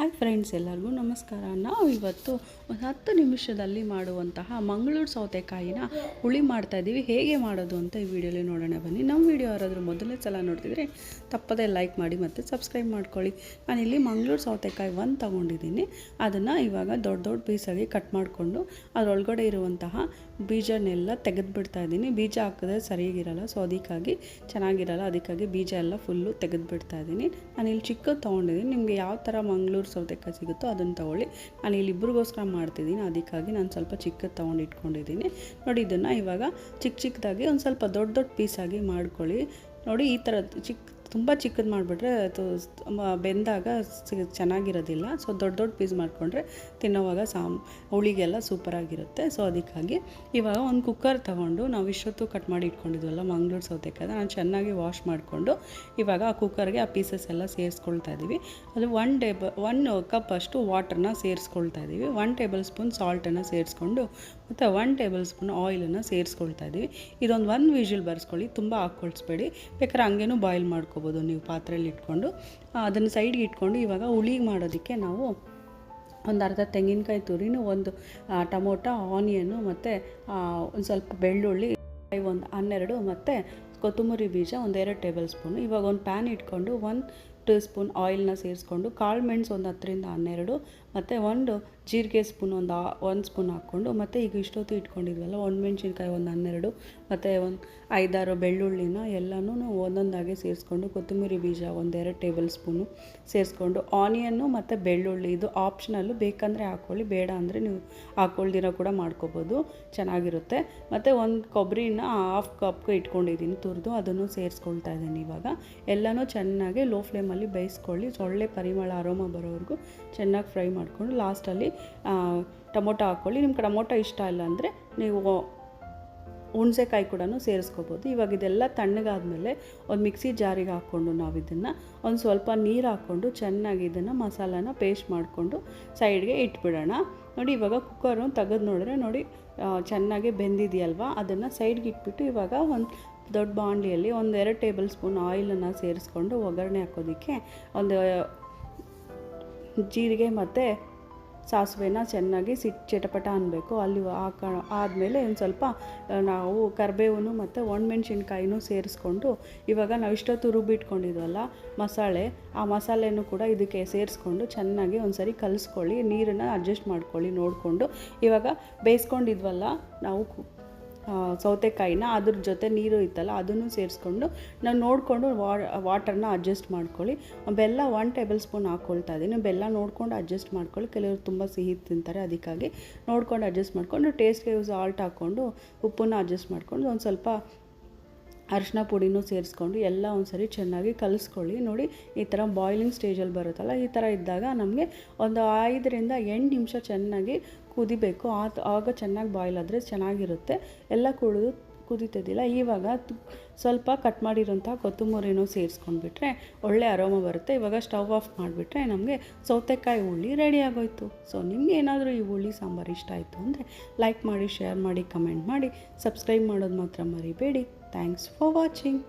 Hi friends ಎಲ್ಲರಿಗೂ ನಮಸ್ಕಾರ. ನಾವು ಇವತ್ತು ಒಂದು ಹತ್ತು ನಿಮಿಷದಲ್ಲಿ ಮಾಡುವಂತಹ ಮಂಗಳೂರು ಸೌತೆಕಾಯಿನ ಹುಳಿ ಮಾಡ್ತಾ ಇದ್ದೀವಿ. ಹೇಗೆ ಮಾಡೋದು ಅಂತ ಈ ವಿಡಿಯೋಲಿ ನೋಡೋಣ ಬನ್ನಿ. ನಮ್ಮ ವಿಡಿಯೋ ಯಾರಾದರೂ ಮೊದಲನೇ ಸಲ ನೋಡ್ತಿದ್ರೆ ತಪ್ಪದೇ ಲೈಕ್ ಮಾಡಿ ಮತ್ತು ಸಬ್ಸ್ಕ್ರೈಬ್ ಮಾಡ್ಕೊಳ್ಳಿ. ನಾನಿಲ್ಲಿ ಮಂಗಳೂರು ಸೌತೆಕಾಯಿ ಒಂದು ತೊಗೊಂಡಿದ್ದೀನಿ. ಅದನ್ನು ಇವಾಗ ದೊಡ್ಡ ದೊಡ್ಡ ಪೀಸಾಗಿ ಕಟ್ ಮಾಡಿಕೊಂಡು ಅದರೊಳಗಡೆ ಇರುವಂತಹ ಬೀಜನೆಲ್ಲ ತೆಗೆದುಬಿಡ್ತಾ ಇದ್ದೀನಿ. ಬೀಜ ಹಾಕಿದ್ರೆ ಸರಿಯಾಗಿರಲ್ಲ ಸೊ ಅದಕ್ಕಾಗಿ ಚೆನ್ನಾಗಿರಲ್ಲ, ಅದಕ್ಕಾಗಿ ಬೀಜ ಎಲ್ಲ ಫುಲ್ಲು ತೆಗೆದುಬಿಡ್ತಾ ಇದ್ದೀನಿ. ನಾನು ಇಲ್ಲಿ ಚಿಕ್ಕದು ತೊಗೊಂಡಿದ್ದೀನಿ. ನಿಮಗೆ ಯಾವ ಥರ ಮಂಗಳೂರು ಸೌತೆಕಾಯಿ ಸಿಗುತ್ತೋ ಅದನ್ನು ತೊಗೊಳ್ಳಿ. ನಾನು ಇಲ್ಲಿ ಇಬ್ಬರಿಗೋಸ್ಕರ ಮಾಡ್ತಿದ್ದೀನಿ. ಅದಕ್ಕಾಗಿ ನಾನು ಸ್ವಲ್ಪ ಚಿಕ್ಕದು ತೊಗೊಂಡು ಇಟ್ಕೊಂಡಿದ್ದೀನಿ. ನೋಡಿ, ಇದನ್ನು ಇವಾಗ ಚಿಕ್ಕ ಚಿಕ್ಕದಾಗಿ ಒಂದು ಸ್ವಲ್ಪ ದೊಡ್ಡ ದೊಡ್ಡ ಪೀಸಾಗಿ ಮಾಡ್ಕೊಳ್ಳಿ. ನೋಡಿ, ಈ ಥರ ಚಿಕ್ಕ ತುಂಬ ಚಿಕ್ಕದು ಮಾಡಿಬಿಟ್ರೆ ಅದು ಬೆಂದಾಗ ಚೆನ್ನಾಗಿರೋದಿಲ್ಲ. ಸೊ ದೊಡ್ಡ ದೊಡ್ಡ ಪೀಸ್ ಮಾಡಿಕೊಂಡ್ರೆ ತಿನ್ನೋವಾಗ ಸಾಮ್ ಹುಳಿಗೆಲ್ಲ ಸೂಪರಾಗಿರುತ್ತೆ ಸೊ ಅದಕ್ಕಾಗಿ ಇವಾಗ ಒಂದು ಕುಕ್ಕರ್ ತೊಗೊಂಡು ನಾವು ಇಷ್ಟೊತ್ತು ಕಟ್ ಮಾಡಿ ಇಟ್ಕೊಂಡಿದ್ವಲ್ಲ ಮಂಗ್ಳೂರು ಸೌತೆಕಾಯಿ ನಾನು ಚೆನ್ನಾಗಿ ವಾಶ್ ಮಾಡಿಕೊಂಡು ಇವಾಗ ಆ ಕುಕ್ಕರ್ಗೆ ಆ ಪೀಸಸ್ ಎಲ್ಲ ಸೇರಿಸ್ಕೊಳ್ತಾ ಇದ್ದೀವಿ ಅದು ಒನ್ ಡೇಬ ಒನ್ ಕಪ್ ಅಷ್ಟು ವಾಟರ್ನ ಸೇರಿಸ್ಕೊಳ್ತಾ ಇದ್ದೀವಿ ಒನ್ ಟೇಬಲ್ ಸ್ಪೂನ್ ಸಾಲ್ಟನ್ನು ಸೇರಿಸ್ಕೊಂಡು ಮತ್ತು ಒನ್ ಟೇಬಲ್ ಸ್ಪೂನ್ ಆಯಿಲನ್ನು ಸೇರಿಸ್ಕೊಳ್ತಾ ಇದ್ದೀವಿ ಇದೊಂದು ಒಂದು ವಿಷಲ್ ಬರ್ಸ್ಕೊಳ್ಳಿ, ತುಂಬ ಹಾಕ್ಕೊಳ್ಸ್ಬೇಡಿ. ಬೇಕಾದ್ರೆ ಹಂಗೇನು ಬಾಯ್ಲ್ ನೀವು ಪಾತ್ರೆಯಲ್ಲಿ ಇಟ್ಕೊಂಡು ಅದನ್ನು ಸೈಡ್ಗೆ ಇಟ್ಕೊಂಡು ಇವಾಗ ಹುಳಿ ಮಾಡೋದಕ್ಕೆ ನಾವು ಒಂದು ಅರ್ಧ ತೆಂಗಿನಕಾಯಿ ತುರಿನು ಒಂದು ಟೊಮೊಟೊ ಆನಿಯನ್ನು ಮತ್ತು ಒಂದು ಸ್ವಲ್ಪ ಬೆಳ್ಳುಳ್ಳಿ, ಒಂದು ಹನ್ನೆರಡು ಮತ್ತು ಕೊತ್ತಂಬರಿ ಬೀಜ ಒಂದು ಎರಡು ಟೇಬಲ್ ಸ್ಪೂನು. ಇವಾಗ ಒಂದು ಪ್ಯಾನ್ ಇಟ್ಕೊಂಡು ಒಂದು ಟೂ ಸ್ಪೂನ್ ಆಯಿಲ್ನ ಸೇರಿಸ್ಕೊಂಡು, ಕಾಳು ಮೆಣಸು ಒಂದು ಹತ್ತರಿಂದ ಹನ್ನೆರಡು ಮತ್ತು ಒಂದು ಜೀರಿಗೆ ಸ್ಪೂನ್ ಒಂದು ಒಂದು ಸ್ಪೂನ್ ಹಾಕ್ಕೊಂಡು, ಮತ್ತು ಈಗ ಇಷ್ಟೊತ್ತು ಇಟ್ಕೊಂಡಿದ್ವಲ್ಲ ಒಂದು ಮೆಣಸಿನ್ಕಾಯಿ ಒಂದು ಹನ್ನೆರಡು, ಮತ್ತು ಒಂದು ಐದಾರು ಬೆಳ್ಳುಳ್ಳಿನ ಎಲ್ಲನೂ ಒಂದೊಂದಾಗೆ ಸೇರಿಸ್ಕೊಂಡು, ಕೊತ್ತಂಬರಿ ಬೀಜ ಒಂದೆರಡು ಟೇಬಲ್ ಸ್ಪೂನು ಸೇರಿಸ್ಕೊಂಡು, ಆನಿಯನ್ನು ಮತ್ತು ಬೆಳ್ಳುಳ್ಳಿ, ಇದು ಆಪ್ಷನಲ್ಲು ಬೇಕಂದರೆ ಹಾಕ್ಕೊಳ್ಳಿ ಬೇಡ ಅಂದರೆ ನೀವು ಹಾಕ್ಕೊಳ್ದಿರೋ ಕೂಡ ಮಾಡ್ಕೋಬೋದು, ಚೆನ್ನಾಗಿರುತ್ತೆ. ಮತ್ತು ಒಂದು ಕೊಬ್ಬರಿನ ಹಾಫ್ ಕಪ್ ಇಟ್ಕೊಂಡಿದ್ದೀನಿ ತುರಿದು, ಅದನ್ನು ಸೇರಿಸ್ಕೊಳ್ತಾ ಇದ್ದೀನಿ ಇವಾಗ. ಎಲ್ಲನೂ ಚೆನ್ನಾಗಿ ಲೋ ಫ್ಲೇಮಲ್ಲಿ ಬೇಯಿಸ್ಕೊಳ್ಳಿ ಒಳ್ಳೆ ಪರಿಮಳ ಅರೋಮ ಬರೋವರೆಗೂ ಚೆನ್ನಾಗಿ ಫ್ರೈ ಮಾಡಿಕೊಂಡು ಲಾಸ್ಟಲ್ಲಿ ಟೊಮೊಟೊ ಹಾಕ್ಕೊಳ್ಳಿ. ನಿಮ್ಗೆ ಟೊಮೊಟೊ ಇಷ್ಟ ಇಲ್ಲ ಅಂದರೆ ನೀವು ಹುಣಸೆಕಾಯಿ ಕೂಡ ಸೇರಿಸ್ಕೋಬೋದು. ಇವಾಗ ಇದೆಲ್ಲ ತಣ್ಣಗಾದಮೇಲೆ ಒಂದು ಮಿಕ್ಸಿ ಜಾರಿಗೆ ಹಾಕ್ಕೊಂಡು ನಾವು ಇದನ್ನು ಒಂದು ಸ್ವಲ್ಪ ನೀರು ಹಾಕ್ಕೊಂಡು ಚೆನ್ನಾಗಿ ಇದನ್ನು ಮಸಾಲಾನ ಪೇಸ್ಟ್ ಮಾಡಿಕೊಂಡು ಸೈಡ್ಗೆ ಇಟ್ಬಿಡೋಣ. ನೋಡಿ ಇವಾಗ ಕುಕ್ಕರು ತೆಗೆದು ನೋಡಿದ್ರೆ ನೋಡಿ ಚೆನ್ನಾಗಿ ಬೆಂದಿದೆಯಲ್ವಾ? ಅದನ್ನು ಸೈಡ್ಗೆ ಇಟ್ಬಿಟ್ಟು ಇವಾಗ ಒಂದು ದೊಡ್ಡ ಬಾಣಲಿಯಲ್ಲಿ ಒಂದು ಎರಡು ಟೇಬಲ್ ಸ್ಪೂನ್ ಆಯಿಲನ್ನು ಸೇರಿಸ್ಕೊಂಡು ಒಗ್ಗರಣೆ ಹಾಕೋದಕ್ಕೆ ಒಂದು ಜೀರಿಗೆ ಮತ್ತು ಸಾಸಿವೆನ ಚೆನ್ನಾಗಿ ಸಿಟ್ ಚಟಪಟ ಅನ್ನಬೇಕು ಅಲ್ಲಿ ಹಾಕ ಆದಮೇಲೆ ಒಂದು ಸ್ವಲ್ಪ ನಾವು ಕರಿಬೇವು ಮತ್ತು ಒಣಮೆಣ್ಸಿನ್ಕಾಯಿನೂ ಸೇರಿಸ್ಕೊಂಡು, ಇವಾಗ ನಾವು ಇಷ್ಟೊತ್ತು ರುಬ್ಬಿಟ್ಕೊಂಡಿದ್ವಲ್ಲ ಮಸಾಲೆ, ಆ ಮಸಾಲೆನೂ ಕೂಡ ಇದಕ್ಕೆ ಸೇರಿಸ್ಕೊಂಡು ಚೆನ್ನಾಗಿ ಒಂದ್ಸರಿ ಕಲಿಸ್ಕೊಳ್ಳಿ, ನೀರನ್ನು ಅಡ್ಜಸ್ಟ್ ಮಾಡ್ಕೊಳ್ಳಿ ನೋಡಿಕೊಂಡು. ಇವಾಗ ಬೇಯಿಸ್ಕೊಂಡಿದ್ವಲ್ಲ, ನಾವು ಸೌತೆಕಾಯಿನ, ಅದ್ರ ಜೊತೆ ನೀರು ಇತ್ತಲ್ಲ, ಅದನ್ನು ಸೇರಿಸ್ಕೊಂಡು ನಾವು ನೋಡಿಕೊಂಡು ವಾಟರ್ನ ಅಡ್ಜಸ್ಟ್ ಮಾಡ್ಕೊಳ್ಳಿ. ಬೆಲ್ಲ ಒನ್ ಟೇಬಲ್ ಸ್ಪೂನ್ ಹಾಕ್ಕೊಳ್ತಾ ಇದ್ದೀನಿ ಬೆಲ್ಲ ನೋಡ್ಕೊಂಡು ಅಡ್ಜಸ್ಟ್ ಮಾಡ್ಕೊಳ್ಳಿ. ಕೆಲವರು ತುಂಬ ಸಿಹಿ ತಿಂತಾರೆ, ಅದಕ್ಕಾಗಿ ನೋಡ್ಕೊಂಡು ಅಡ್ಜಸ್ಟ್ ಮಾಡಿಕೊಂಡು ಟೇಸ್ಟ್ಗೆ ಸಾಲ್ಟ್ ಹಾಕ್ಕೊಂಡು, ಉಪ್ಪನ್ನು ಅಡ್ಜಸ್ಟ್ ಮಾಡ್ಕೊಂಡು, ಒಂದು ಸ್ವಲ್ಪ ಅರಿಶಿನ ಪುಡಿನೂ ಸೇರಿಸ್ಕೊಂಡು, ಎಲ್ಲ ಒಂದ್ಸರಿ ಚೆನ್ನಾಗಿ ಕಲಿಸ್ಕೊಳ್ಳಿ. ನೋಡಿ, ಈ ಥರ ಬಾಯ್ಲಿಂಗ್ ಸ್ಟೇಜಲ್ಲಿ ಬರುತ್ತಲ್ಲ, ಈ ಥರ ಇದ್ದಾಗ ನಮಗೆ ಒಂದು ಐದರಿಂದ ಎಂಟು ನಿಮಿಷ ಚೆನ್ನಾಗಿ ಕುದಿಬೇಕು. ಆ ಆಗ ಚೆನ್ನಾಗಿ ಬಾಯ್ಲ್ ಆದರೆ ಚೆನ್ನಾಗಿರುತ್ತೆ. ಎಲ್ಲ ಕುಡಿದು ಕುದೀತದಿಲ್ಲ ಇವಾಗ ಸ್ವಲ್ಪ ಕಟ್ ಮಾಡಿರೋಂಥ ಕೊತ್ತಂಬರಿನೂ ಸೇರಿಸ್ಕೊಂಡ್ಬಿಟ್ರೆ ಒಳ್ಳೆ ಅರೋಮ ಬರುತ್ತೆ. ಇವಾಗ ಸ್ಟವ್ ಆಫ್ ಮಾಡಿಬಿಟ್ರೆ ನಮಗೆ ಸೌತೆಕಾಯಿ ಹುಳಿ ರೆಡಿ ಆಗೋಯ್ತು. ಸೊ ನಿಮ್ಗೆ ಏನಾದರೂ ಈ ಹುಳಿ ಸಾಂಬಾರು ಇಷ್ಟ ಆಯಿತು ಅಂದರೆ ಲೈಕ್ ಮಾಡಿ ಶೇರ್ ಮಾಡಿ ಕಮೆಂಟ್ ಮಾಡಿ. ಸಬ್ಸ್ಕ್ರೈಬ್ ಮಾಡೋದು ಮಾತ್ರ ಮರಿಬೇಡಿ. Thanks for watching